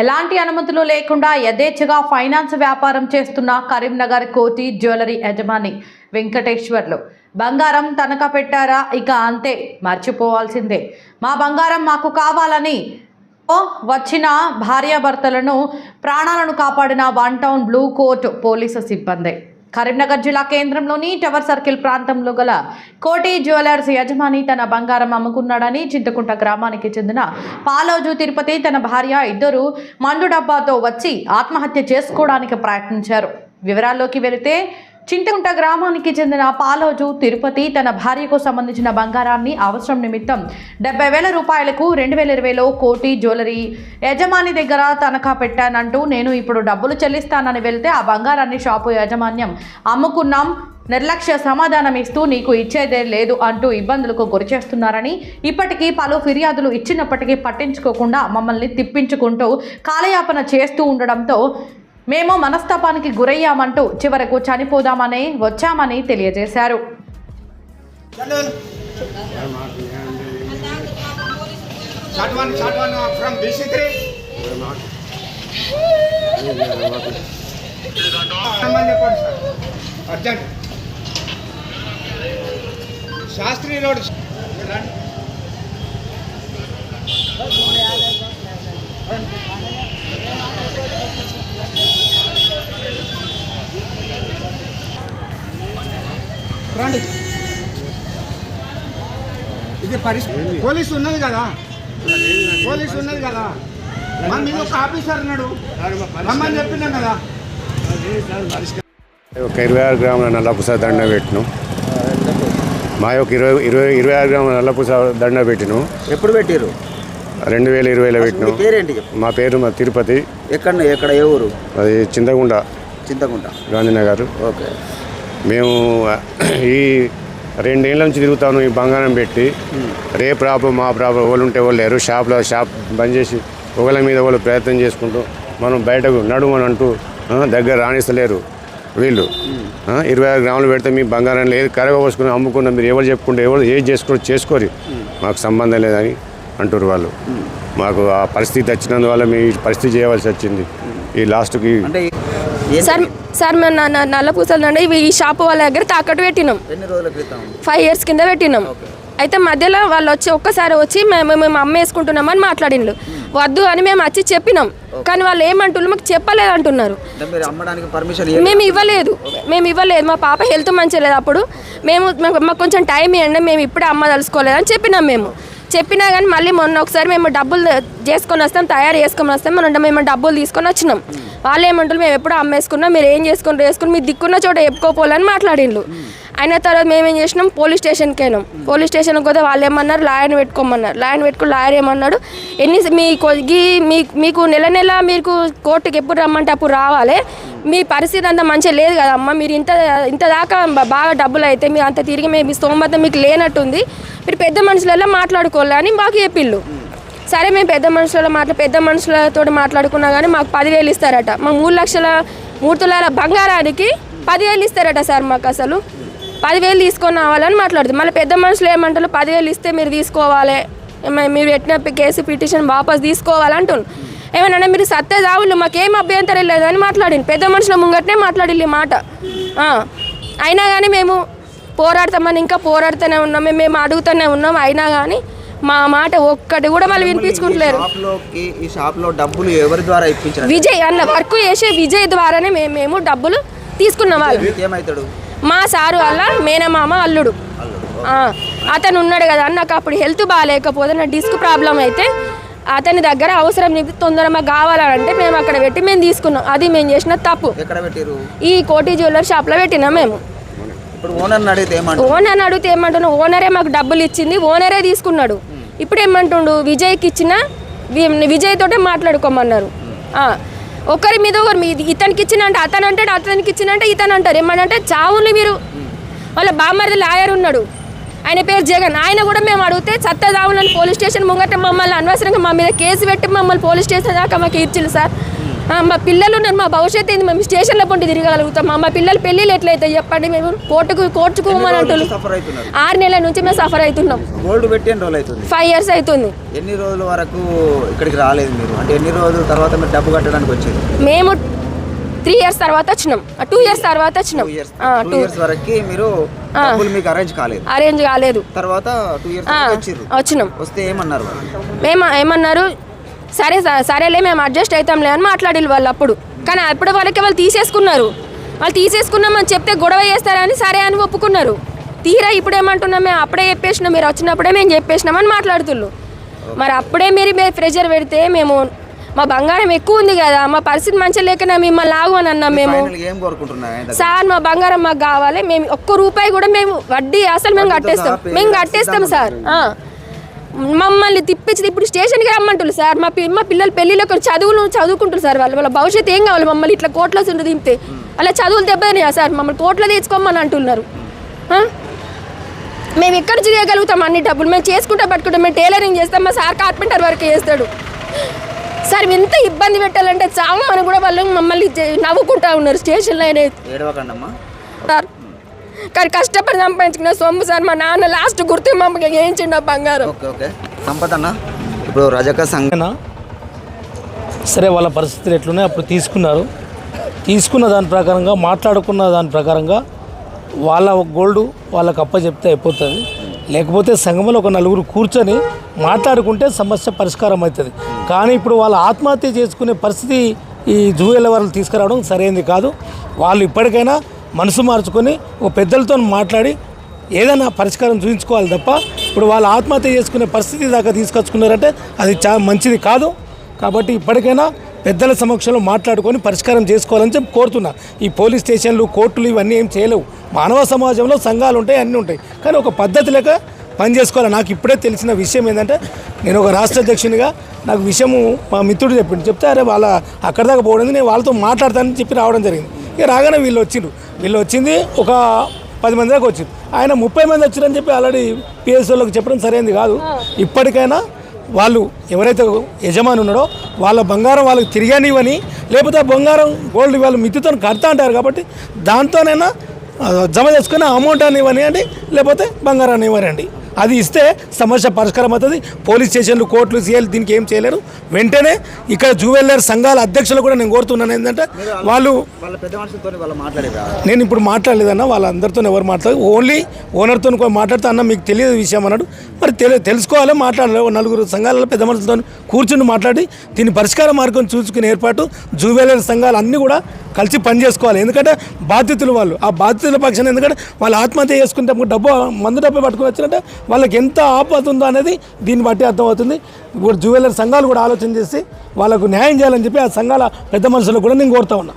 ఎలాంటి అనుమతులు లేకుండా యథేచ్ఛగా ఫైనాన్స్ వ్యాపారం చేస్తున్న కరీంనగర్ కోటి జ్యువెలరీ యజమాని వెంకటేశ్వర్లు. బంగారం తనఖా పెట్టారా? ఇక అంతే మర్చిపోవాల్సిందే. మా బంగారం మాకు కావాలని ఓ వచ్చిన భార్యాభర్తలను ప్రాణాలను కాపాడిన one town blue colts police సిబ్బంది. కరీంనగర్ జిల్లా కేంద్రంలోని టవర్ సర్కిల్ ప్రాంతంలో గల కోటి జ్యువెలర్స్ యజమాని తన బంగారం అమ్ముకున్నాడని చింతకుంట గ్రామానికి చెందిన పాలోజు తిరుపతి తన భార్య ఇద్దరు మందు డబ్బాతో వచ్చి ఆత్మహత్య చేసుకోవడానికి ప్రయత్నించారు. వివరాల్లోకి వెళితే చింతకుంట గ్రామానికి చెందిన పాలోజు తిరుపతి తన భార్యకు సంబంధించిన బంగారాన్ని అవసరం నిమిత్తం డెబ్బై వేల రూపాయలకు రెండు వేల ఇరవైలో కోటి జ్యువెలరీ యజమాని దగ్గర తనఖా పెట్టానంటూ నేను ఇప్పుడు డబ్బులు చెల్లిస్తానని వెళ్తే ఆ బంగారాన్ని షాపు యాజమాన్యం అమ్ముకున్నాం నిర్లక్ష్య సమాధానం ఇస్తూ నీకు ఇచ్చేదే లేదు అంటూ ఇబ్బందులకు గురిచేస్తున్నారని ఇప్పటికీ పలు ఫిర్యాదులు ఇచ్చినప్పటికీ పట్టించుకోకుండా మమ్మల్ని తిప్పించుకుంటూ కాలయాపన చేస్తూ ఉండడంతో మేము మనస్తాపానికి గురయ్యామంటూ చివరకు చనిపోదామని వచ్చామని తెలియజేశారు. శాస్త్రి రోడ్ రండి short one uh, from BC3 రమ్మని చెప్పండి సార్ అర్జెంట్ శాస్త్రి రోడ్ రండి. రండి ఇది పరిస్థితి పోలీసు ఉన్నది కదా? పోలీసు ఉన్నది కదా? మన మీద ఒక ఆఫీసర్ ఉన్నాడు. రమ్మని చెప్పినాం కదా. ఒక ఇరవై ఆరు గ్రాముల నల్లపూస దండ పెట్టిను. మా యొక్క ఇరవై ఇరవై ఇరవై ఆరు గ్రాముల నల్లపూస దండ పెట్టిను. ఎప్పుడు పెట్టారు రెండు వేల ఇరవైలో పెట్టిను. మీ పేరేంటి? మా పేరు మా తిరుపతి. ఎక్కడ ఎక్కడ ఏ ఊరు? అది చింతగుండ. చింతకుంట గాంధీనగర్. ఓకే. మేము ఈ రెండేళ్ళ నుంచి తిరుగుతాను ఈ బంగారం పెట్టి. రే ప్రాబ్లం మా ప్రాబ్లం వాళ్ళు ఉంటే వాళ్ళు లేరు. షాప్లో షాప్ బంద్ చేసి ఒకళ్ళ మీద వాళ్ళు ప్రయత్నం చేసుకుంటూ మనం బయటకు నడుమని అంటూ దగ్గర రాణిస్తలేరు వీళ్ళు. ఇరవై ఆరు గ్రాములు పెడితే మీ బంగారం లేదు. కరగ పోసుకుని అమ్ముకున్న మీరు ఎవరు చెప్పుకుంటే ఎవరు ఏది చేసుకోరు చేసుకోరు. మాకు సంబంధం లేదని అంటారు వాళ్ళు. మాకు ఆ పరిస్థితి వచ్చినందువల్ల మీ పరిస్థితి చేయవలసి వచ్చింది. ఈ లాస్ట్కి సార్ సార్ మేము నల్ల పూసలు ఇవి ఈ షాపు వాళ్ళ దగ్గర తాకట్టు పెట్టినాం. ఫైవ్ ఇయర్స్ కింద పెట్టినాం. అయితే మధ్యలో వాళ్ళు వచ్చి ఒక్కసారి వచ్చి మేము మేము అమ్మేసుకుంటున్నామని మాట్లాడిండ్రు వద్దు అని మేము వచ్చి చెప్పినాం. కానీ వాళ్ళు ఏమంటున్నారు మాకు చెప్పలేదు అంటున్నారు. అంటే మీరు అమ్మడానికి పర్మిషన్ మేము ఇవ్వలేదు. మేము ఇవ్వలేదు. మా పాప హెల్త్ మంచిగా లేదు అప్పుడు. మేము మాకు మాకు కొంచెం టైం ఇవ్వండి. మేము ఇప్పుడే అమ్మ తలుసుకోలేదు అని చెప్పినాం మేము. చెప్పినా కానీ మళ్ళీ మొన్న ఒకసారి మేము డబ్బులు చేసుకొని వస్తాం తయారు చేసుకొని వస్తాం మనం మేము డబ్బులు తీసుకొని వచ్చినాం. వాళ్ళు ఏమంటారు మేము ఎప్పుడు అమ్మేసుకున్నాం మీరు ఏం చేసుకుని వేసుకుని మీరు దిక్కున్న చోట చెప్పుకోపోవాలని మాట్లాడిండ్రు అయిన తర్వాత మేము ఏం చేసినాం? పోలీస్ స్టేషన్కి వెళ్ళాం. పోలీస్ స్టేషన్కి పోతే వాళ్ళు ఏమన్నారు? లాయర్ని పెట్టుకోమన్నారు. లాయర్ని పెట్టుకుని లాయర్ ఏమన్నాడు? ఎన్ని మీ కొద్ది మీ మీకు నెల నెల మీకు కోర్టుకి ఎప్పుడు రమ్మంటే అప్పుడు రావాలి. మీ పరిస్థితి అంత మంచిగా లేదు కదా అమ్మ. మీరు ఇంత ఇంత దాకా బాగా డబ్బులు అయితే మీరు అంత తిరిగి మేము మీ స్తోమత మీకు లేనట్టుంది. మీరు పెద్ద మనుషులలో మాట్లాడుకోవాలి అని మాకు చెప్పిళ్ళు. సరే మేము పెద్ద మనుషులలో మాట్లా పెద్ద మనుషులతో మాట్లాడుకున్నా కానీ మాకు పదివేలు ఇస్తారట. మా మూడు లక్షల మూడు తులాల బంగారానికి పదివేలు ఇస్తారట సార్ మాకు అసలు. పదివేలు తీసుకొని రావాలని మాట్లాడుతుంది. మళ్ళీ పెద్ద మనుషులు ఏమంటారు? పదివేలు ఇస్తే మీరు తీసుకోవాలి. మీరు పెట్టిన కేసు పిటిషన్ వాపస్ తీసుకోవాలంటున్నారు. ఏమన్నా మీరు సత్తే దావులు మాకేం అభ్యంతరం లేదని మాట్లాడింది. పెద్ద మనుషుల ముంగట్నే మాట్లాడింది మాట. అయినా కానీ మేము పోరాడతామని ఇంకా పోరాడుతూనే ఉన్నాం. మేము- మేము అడుగుతూనే ఉన్నాం. అయినా కానీ మా మాట ఒక్కటి కూడా మళ్ళీ వినిపించుకుంటలేరు. షాప్లోకి ఈ షాప్లో డబ్బులు ఎవరి ద్వారా ఇప్పించారు? విజయ్ అన్న వర్క్ చేసే విజయ్ ద్వారానే మేము మేము డబ్బులు తీసుకున్నాం వాళ్ళు. ఏమవుతాడు మా సారు వల్ల మేనమామ అల్లుడు. అతను ఉన్నాడు కదా నాకు అప్పుడు హెల్త్ బాగాలేకపోతే నా డిస్క్ ప్రాబ్లం అయితే అతని దగ్గర అవసరం నిమిత్తం తొందరగా కావాలంటే మేము అక్కడ పెట్టి మేము తీసుకున్నాం. అది మేము చేసిన తప్పు. ఈ కోటి జ్యువెలర్ షాప్లో పెట్టినాం మేము. ఓనర్ అడిగితే ఏమంటున్నాడు ఓనరే మాకు డబ్బులు ఇచ్చింది ఓనరే తీసుకున్నాడు. ఇప్పుడు ఏమంటుండు విజయ్కి ఇచ్చిన విజయ్ తోటే మాట్లాడుకోమన్నారు. ఒకరి మీద ఒకరి మీ ఇతనికి ఇచ్చిన అంటే అతను అంటాడు అతనికి ఇచ్చిన అంటే ఇతను అంటారు. ఏమనంటే చావుని మీరు వాళ్ళ బామ్మరిది లాయర్ ఉన్నాడు. ఆయన పేరు జగన్. ఆయన కూడా మేము అడిగితే సత్తదావులని పోలీస్ స్టేషన్ ముంగట మమ్మల్ని అనవసరంగా మా మీద కేసు పెట్టి మమ్మల్ని పోలీస్ స్టేషన్ దాకా మాకు ఇచ్చింది సార్. మా పిల్లలు ఉన్నారు మా భవిష్యత్తు ఏంది? మేము స్టేషన్లో పొంటి తిరగలుగుతాం మా పిల్లల పెళ్ళిళ్ళు ఎట్లయితే చెప్పండి మేము కోర్టుకు అంటున్నాం అవుతున్నారు? ఆరు నెలల నుంచి మేము సఫర్ అవుతున్నాం. గోల్డ్ పెట్టి ఎన్ని రోజులు అవుతుంది? ఫైవ్ ఇయర్స్ అవుతుంది. ఎన్ని రోజుల వరకు ఇక్కడికి రాలేదు మీరు? అంటే ఎన్ని రోజుల తర్వాత మీరు డబ్బు కట్టడానికి వచ్చేది మేము త్రీ ఇయర్స్ తర్వాత వచ్చినాం. టూ ఇయర్స్ తర్వాత వచ్చినాం. టూ ఇయర్స్ వరకు మీరు డబ్బులు మీకు అరేంజ్ కాలేదు. అరేంజ్ కాలేదు. తర్వాత టూ ఇయర్స్ వచ్చినాం. వస్తే ఏమన్నారు మేము ఏమన్నారు? సరే సరేలే మేము అడ్జస్ట్ అవుతాంలే అని మాట్లాడారు వాళ్ళు అప్పుడు. కానీ అప్పుడు వాళ్ళకి వాళ్ళు తీసేసుకున్నారు. వాళ్ళు తీసేసుకున్నామని చెప్తే గొడవ చేస్తారని సరే అని ఒప్పుకున్నారు. తీరా ఇప్పుడు ఏమంటున్నాం మేము అప్పుడే చెప్పేసినాం మీరు వచ్చినప్పుడే మేము చెప్పేసినామని మాట్లాడుతుళ్ళు. మరి అప్పుడే మీరు మీరు ప్రెషర్ పెడితే మేము మా బంగారం ఎక్కువ ఉంది కదా మా పరిస్థితి మంచిగా లేకనే మిమ్మల్ని ఆగు అని అన్నాం మేము? సార్ మా బంగారం మాకు కావాలి మేము ఒక్క రూపాయి కూడా మేము వడ్డీ అసలు మేము కట్టేస్తాం. మేము కట్టేస్తాం సార్. మమ్మల్ని తిప్పించి ఇప్పుడు స్టేషన్కి రమ్మంటున్నారు సార్. మా పి మా పిల్లలు పెళ్ళిలో చదువులు చదువుకుంటారు సార్ వాళ్ళు. వాళ్ళ భవిష్యత్తు ఏం కావాలి? మమ్మల్ని ఇట్లా కోట్లో ఉండి దింపితే అలా చదువులు దెబ్బతినాయా సార్? మమ్మల్ని కోట్లో తెచ్చుకోమని అంటున్నారు? మేము ఎక్కడ చేయగలుగుతాం అన్ని డబ్బులు? మేము చేసుకుంటా పట్టుకుంటాం మేము టైలరింగ్ చేస్తాం. మా సార్ కార్పెంటర్ వర్క్ చేస్తాడు. సార్ ఎంత ఇబ్బంది పెట్టాలంటే చావమని కూడా వాళ్ళు మమ్మల్ని నవ్వుకుంటా ఉన్నారు. స్టేషన్లో అయినా సార్ కానీ కష్టపడి సంపాదించుకున్న సొమ్ము సార్ మా నాన్న లాస్ట్ గుర్తు వేయించిండు ఆ బంగారం? Okay okay. సంపత్ అన్న ఇప్పుడు రజక సంఘ అయినా సరే వాళ్ళ పరిస్థితులు ఎట్లున్నాయి? అప్పుడు తీసుకున్నారు. తీసుకున్న దాని ప్రకారంగా మాట్లాడుకున్న దాని ప్రకారంగా వాళ్ళ గోల్డ్ వాళ్ళకి అప్పచెప్తే అయిపోతుంది. లేకపోతే సంఘంలో ఒక నలుగురు కూర్చొని మాట్లాడుకుంటే సమస్య పరిష్కారం అవుతుంది. కానీ ఇప్పుడు వాళ్ళ ఆత్మహత్య చేసుకునే పరిస్థితి ఈ జూవేల వాళ్ళు తీసుకురావడం సరైనది కాదు. వాళ్ళు ఇప్పటికైనా మనసు మార్చుకొని ఒక పెద్దలతో మాట్లాడి ఏదైనా పరిష్కారం చూపించుకోవాలి తప్ప ఇప్పుడు వాళ్ళు ఆత్మహత్య చేసుకునే పరిస్థితి దాకా తీసుకొచ్చుకున్నారంటే అది చాలా మంచిది కాదు. కాబట్టి ఇప్పటికైనా పెద్దల సమక్షంలో మాట్లాడుకొని పరిష్కారం చేసుకోవాలని చెప్పి కోరుతున్నా. ఈ పోలీస్ స్టేషన్లు కోర్టులు ఇవన్నీ ఏం చేయలేవు. మానవ సమాజంలో సంఘాలు ఉంటాయి అన్నీ ఉంటాయి. కానీ ఒక పద్ధతి లేక పని చేసుకోవాలి. నాకు ఇప్పుడే తెలిసిన విషయం ఏంటంటే నేను ఒక రాష్ట్ర అధ్యక్షునిగా నాకు విషయము మా మిత్రుడు చెప్పిండు. చెప్తే అరే వాళ్ళ అక్కడ దాకా పోవడం నేను వాళ్ళతో మాట్లాడతానని చెప్పి రావడం జరిగింది. ఇక రాగానే వీళ్ళు వచ్చిండ్రు. వీళ్ళు వచ్చింది ఒక పది మంది దాకా వచ్చింది. ఆయన ముప్పై మంది వచ్చారని చెప్పి ఆల్రెడీ పిఎస్ఓలకు చెప్పడం సరైనది కాదు. ఇప్పటికైనా వాళ్ళు ఎవరైతే యజమాని ఉన్నాడో వాళ్ళ బంగారం వాళ్ళకి తిరిగానివ్వని లేకపోతే బంగారం గోల్డ్ వాళ్ళు మిత్తితో కడతా అంటారు కాబట్టి దాంతోనైనా జమ చేసుకుని అమౌంట్ అని ఇవ్వనివ్వండి లేకపోతే బంగారాన్ని ఇవ్వనండి అది ఇస్తే సమస్య పరిష్కారం అవుతుంది. పోలీస్ స్టేషన్లు కోర్టులు సీఎల్ దీనికి ఏం చేయలేరు. వెంటనే ఇక్కడ జూవెల్లర్ సంఘాల అధ్యక్షులు కూడా నేను కోరుతున్నాను ఏంటంటే వాళ్ళు నేను ఇప్పుడు మాట్లాడలేదన్న వాళ్ళందరితో ఎవరు మాట్లాడదు ఓన్లీ ఓనర్తో మాట్లాడితే అన్న మీకు తెలియదు విషయం అన్నాడు. మరి తెలి తెలుసుకోవాలి మాట్లాడాలి. ఓ నలుగురు సంఘాలలో పెద్ద మనుషులతో కూర్చుని మాట్లాడి దీని పరిష్కార మార్గం చూసుకునే ఏర్పాటు జూవేలర్ సంఘాలు అన్నీ కూడా కలిసి పని చేసుకోవాలి. ఎందుకంటే బాధ్యతలు వాళ్ళు. ఆ బాధ్యతల పక్షాన ఎందుకంటే వాళ్ళు ఆత్మహత్య చేసుకుంటే డబ్బు మందు డబ్బు పట్టుకుని వచ్చినట్టే వాళ్ళకి ఎంత ఆపద ఉందో అనేది దీన్ని బట్టి అర్థమవుతుంది. ఇప్పుడు జూవెలర్ సంఘాలు కూడా ఆలోచన చేసి వాళ్ళకు న్యాయం చేయాలని చెప్పి ఆ సంఘాల పెద్ద మనుషులకు కూడా నేను కోరుతా ఉన్నా.